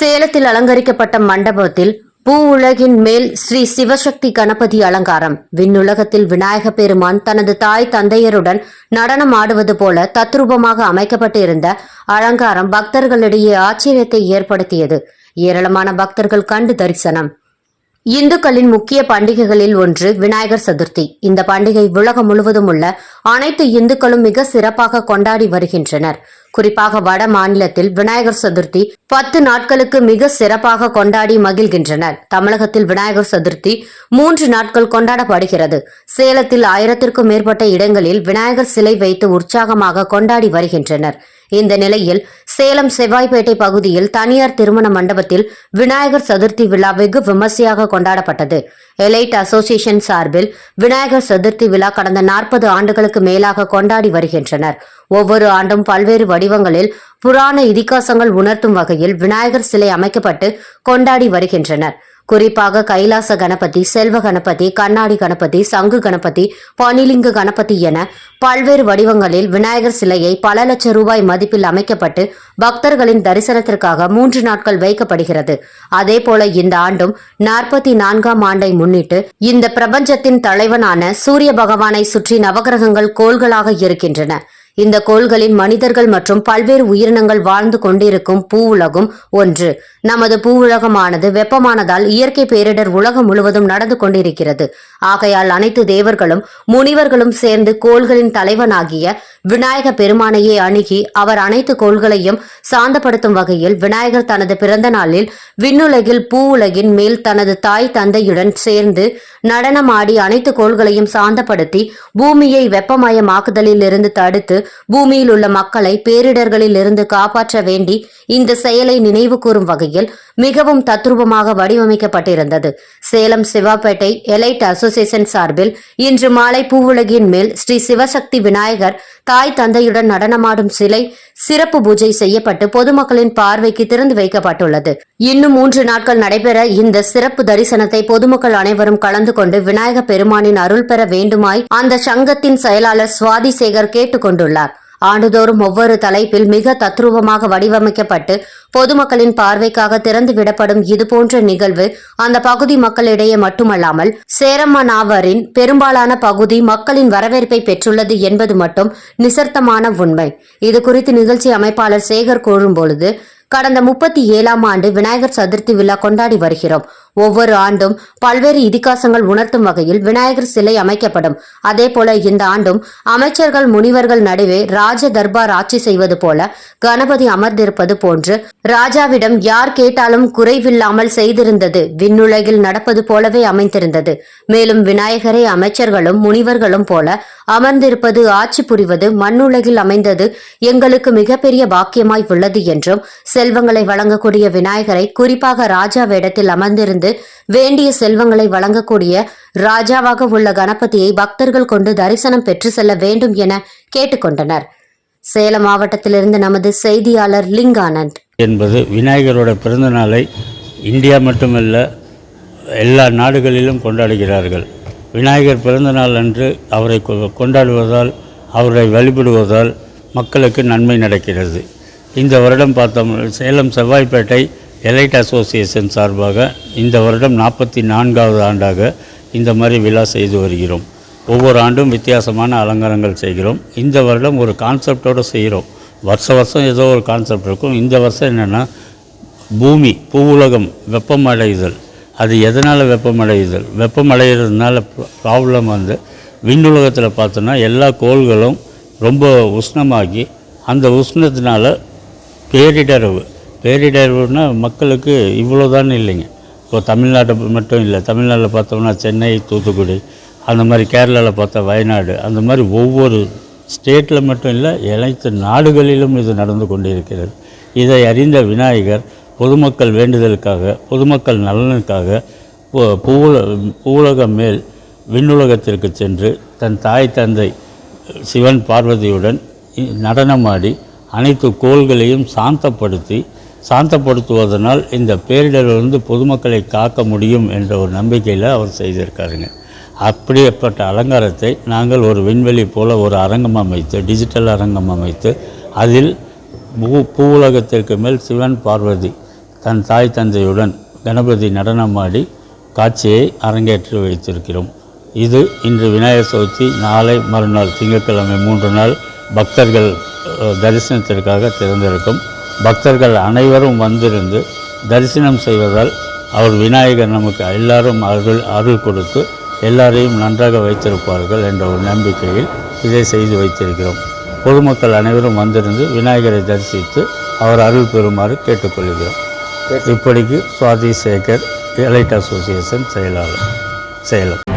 சேலத்தில் அலங்கரிக்கப்பட்ட மண்டபத்தில் பூ உலகின் மேல் ஸ்ரீ சிவசக்தி கணபதி அலங்காரம். விண்ணுலகத்தில் விநாயக பெருமான் தனது தாய் தந்தையருடன் நடனம் ஆடுவது போல தத்ரூபமாக அமைக்கப்பட்டிருந்த அலங்காரம் பக்தர்களிடையே ஆச்சரியத்தை ஏற்படுத்தியது. ஏராளமான பக்தர்கள் கண்டு தரிசனம். இந்துக்களின் முக்கிய பண்டிகைகளில் ஒன்று விநாயகர் சதுர்த்தி. இந்த பண்டிகை உலகம் முழுவதும் உள்ள அனைத்து இந்துக்களும் மிக சிறப்பாக கொண்டாடி வருகின்றனர். குறிப்பாக வட மாநிலத்தில் விநாயகர் சதுர்த்தி பத்து நாட்களுக்கு மிக சிறப்பாக கொண்டாடி மகிழ்கின்றனர். தமிழகத்தில் விநாயகர் சதுர்த்தி மூன்று நாட்கள் கொண்டாடப்படுகிறது. சேலத்தில் ஆயிரத்திற்கும் மேற்பட்ட இடங்களில் விநாயகர் சிலை வைத்து உற்சாகமாக கொண்டாடி வருகின்றனர். இந்த நிலையில் சேலம் செவ்வாய்ப்பேட்டை பகுதியில் தனியார் திருமண மண்டபத்தில் விநாயகர் சதுர்த்தி விழா வெகு விமர்சையாக கொண்டாடப்பட்டது. எலைட் அசோசியேஷன் சார்பில் விநாயகர் சதுர்த்தி விழா கடந்த நாற்பது ஆண்டுகளுக்கு மேலாக கொண்டாடி வருகின்றனர். ஒவ்வொரு ஆண்டும் பல்வேறு வடிவங்களில் புராண இதிகாசங்கள் உணர்த்தும் வகையில் விநாயகர் சிலை அமைக்கப்பட்டு கொண்டாடி வருகின்றனர். குறிப்பாக கைலாச கணபதி செல்வ கணபதி கண்ணாடி கணபதி சங்கு கணபதி பனிலிங்க கணபதி என பல்வேறு வடிவங்களில் விநாயகர் சிலையை பல லட்சம் ரூபாய் மதிப்பில் அமைக்கப்பட்டு பக்தர்களின் தரிசனத்திற்காக மூன்று நாட்கள் வைக்கப்படுகிறது. அதேபோல இந்த ஆண்டும் நாற்பத்தி நான்காம் ஆண்டை முன்னிட்டு இந்த பிரபஞ்சத்தின் தலைவனான சூரிய பகவானை சுற்றி நவகிரகங்கள் கோள்களாக இருக்கின்றன. இந்த கோள்களில் மனிதர்கள் மற்றும் பல்வேறு உயிரினங்கள் வாழ்ந்து கொண்டிருக்கும் பூ உலகம் ஒன்று. நமது பூ உலகமானது வெப்பமானதால் இயற்கை பேரிடர் உலகம் முழுவதும் நடந்து கொண்டிருக்கிறது. ஆகையால் அனைத்து தேவர்களும் முனிவர்களும் சேர்ந்து கோள்களின் தலைவனாகிய விநாயக பெருமானையே அணுகி அவர் அனைத்து கோள்களையும் சாந்தப்படுத்தும் வகையில் விநாயகர் தனது பிறந்த நாளில் விண்ணுலகில் பூ உலகின் மேல் தனது தாய் தந்தையுடன் சேர்ந்து நடனமாடி அனைத்து கோள்களையும் சாந்தப்படுத்தி பூமியை வெப்பமயமாக்குதலில் இருந்து தடுத்து பூமியில் உள்ள மக்களை பேரிடர்களில் இருந்து காப்பாற்ற வேண்டி இந்த செயலை நினைவு கூறும் வகையில் மிகவும் தத்ரூபமாக வடிவமைக்கப்பட்டிருந்தது. சேலம் சிவாப்பேட்டை எலைட் அசோசியேஷன் சார்பில் இன்று மாலை பூவுலகின் மேல் ஸ்ரீ சிவசக்தி விநாயகர் தாய் தந்தையுடன் நடனமாடும் சிலை சிறப்பு பூஜை செய்யப்பட்டு பொதுமக்களின் பார்வைக்கு திறந்து வைக்கப்பட்டுள்ளது. இன்னும் மூன்று நாட்கள் நடைபெற இந்த சிறப்பு தரிசனத்தை பொதுமக்கள் அனைவரும் கலந்து கொண்டு விநாயக பெருமானின் அருள் பெற வேண்டுமாய் அந்த சங்கத்தின் செயலாளர் சுவாதி சேகர் கேட்டுக் கொண்டுள்ளார் ஆண்டுதோறும் ஒவ்வொரு தலைப்பில் மிக தத்ரூபமாக வடிவமைக்கப்பட்டு பொதுமக்களின் பார்வைக்காக திறந்து விடப்படும் இதுபோன்ற நிகழ்வு அந்த பகுதி மக்களிடையே மட்டுமல்லாமல் சேரம்மனாவரின் பெரும்பாலான பகுதி மக்களின் வரவேற்பை பெற்றுள்ளது என்பது மட்டும் நிசர்த்தமான உண்மை. இது குறித்து நிகழ்ச்சி அமைப்பாளர் சேகர் கூறும்பொழுது கடந்த முப்பத்தி ஏழாம் ஆண்டு விநாயகர் சதுர்த்தி விழா கொண்டாடி வருகிறோம். ஒவ்வொரு ஆண்டும் பல்வேறு இதிகாசங்கள் உணர்த்தும் வகையில் விநாயகர் சிலை அமைக்கப்படும். அதேபோல இந்த ஆண்டும் அமைச்சர்கள் முனிவர்கள் நடுவே ராஜ தர்பார் ஆட்சி செய்வது போல கணபதி அமர்ந்திருப்பது போன்று ராஜாவிடம் யார் கேட்டாலும் குறைவில்லாமல் செய்திருந்தது. விண்ணுலகில் நடப்பது போலவே அமைந்திருந்தது. மேலும் விநாயகரை அமைச்சர்களும் முனிவர்களும் போல அமர்ந்திருப்பது ஆட்சி புரிவது மண்ணுலகில் அமைந்தது எங்களுக்கு மிகப்பெரிய பாக்கியமாய் உள்ளது என்றும் செல்வங்களை வழங்கக்கூடிய விநாயகரை குறிப்பாக ராஜா வேடத்தில் அமர்ந்திருந்து வேண்டிய செல்வங்களை வழங்கக்கூடிய ராஜாவாக உள்ள கணபதியை பக்தர்கள் கொண்டு தரிசனம் பெற்று செல்ல வேண்டும் என கேட்டுக்கொண்டனர். சேலம் மாவட்டத்திலிருந்து நமது செய்தியாளர் லிங்கானந்த். என்பது விநாயகரோட பிறந்த நாளை இந்தியா மட்டுமல்ல எல்லா நாடுகளிலும் கொண்டாடுகிறார்கள். விநாயகர் பிறந்த நாள் அன்று அவரை கொ- கொண்டாடுவதால் அவரை வழிபடுவதால் மக்களுக்கு நன்மை நடக்கிறது. இந்த வருடம் பார்த்தோம் சேலம் செவ்வாய்ப்பேட்டை எலைட் அசோசியேஷன் சார்பாக இந்த வருடம் நாற்பத்தி நான்காவது ஆண்டாக இந்த மாதிரி விழா செய்து வருகிறோம். ஒவ்வொரு ஆண்டும் வித்தியாசமான அலங்காரங்கள் செய்கிறோம். இந்த வருடம் ஒரு கான்செப்டோடு செய்கிறோம். வருஷ வருஷம் ஏதோ ஒரு கான்செப்ட் இருக்கும். இந்த வருஷம் என்னென்னா பூமி பூவுலகம் வெப்பமடைதல். அது எதனால் வெப்பமடையுதல் வெப்பமடைகிறதுனால ப்ராப்ளம் வந்து விண்ணுலகத்தில் பார்த்தோன்னா எல்லா கோள்களும் ரொம்ப உஷ்ணமாகி அந்த உஷ்ணத்தினால பேரிடரவு. பேரிடர்வுனா மக்களுக்கு இவ்வளோதான் இல்லைங்க. இப்போ தமிழ்நாட்டை மட்டும் இல்லை தமிழ்நாட்டில் பார்த்தோம்னா சென்னை தூத்துக்குடி அந்த மாதிரி கேரளாவில் பார்த்தா வயநாடு அந்த மாதிரி ஒவ்வொரு ஸ்டேட்டில் மட்டும் இல்லை அனைத்து நாடுகளிலும் இது நடந்து கொண்டிருக்கிறது. இதை அறிந்த விநாயகர் பொதுமக்கள் வேண்டுதலுக்காக பொதுமக்கள் நலனுக்காக பூவுல பூவுலகம் மேல் விண்ணுலகத்திற்கு சென்று தன் தாய் தந்தை சிவன் பார்வதியுடன் நடனமாடி அனைத்து கோள்களையும் சாந்தப்படுத்தி சாந்தப்படுத்துவதனால் இந்த பேரிடரிலிருந்து பொதுமக்களை காக்க முடியும் என்ற ஒரு நம்பிக்கையில் அவர் செய்திருக்காருங்க. அப்படிப்பட்ட அலங்காரத்தை நாங்கள் ஒரு விண்வெளி போல ஒரு அரங்கம் அமைத்து டிஜிட்டல் அரங்கம் அமைத்து அதில் பூ பூவுலகத்திற்கு மேல் சிவன் பார்வதி தன் தாய் தந்தையுடன் கணபதி நடனமாடி காட்சியை அரங்கேற்றி வைத்திருக்கிறோம். இது இன்று விநாயகர் சதுர்த்தி நாளை மறுநாள் திங்கட்கிழமை மூன்று நாள் பக்தர்கள் தரிசனத்திற்காக திறந்திருக்கும். பக்தர்கள் அனைவரும் வந்திருந்து தரிசனம் செய்வதால் அவர் விநாயகர் நமக்கு எல்லாரும் அருள் அருள் கொடுத்து எல்லாரையும் நன்றாக வைத்திருப்பார்கள் என்ற ஒரு நம்பிக்கையில் இதை செய்து வைத்திருக்கிறோம். பொதுமக்கள் அனைவரும் வந்திருந்து விநாயகரை தரிசித்து அவர் அருள் பெறுமாறு கேட்டுக்கொள்கிறோம். இப்படிக்கு சுவாதி சேகர் எலைட் அசோசியேஷன் செயலாளர் செயலர்.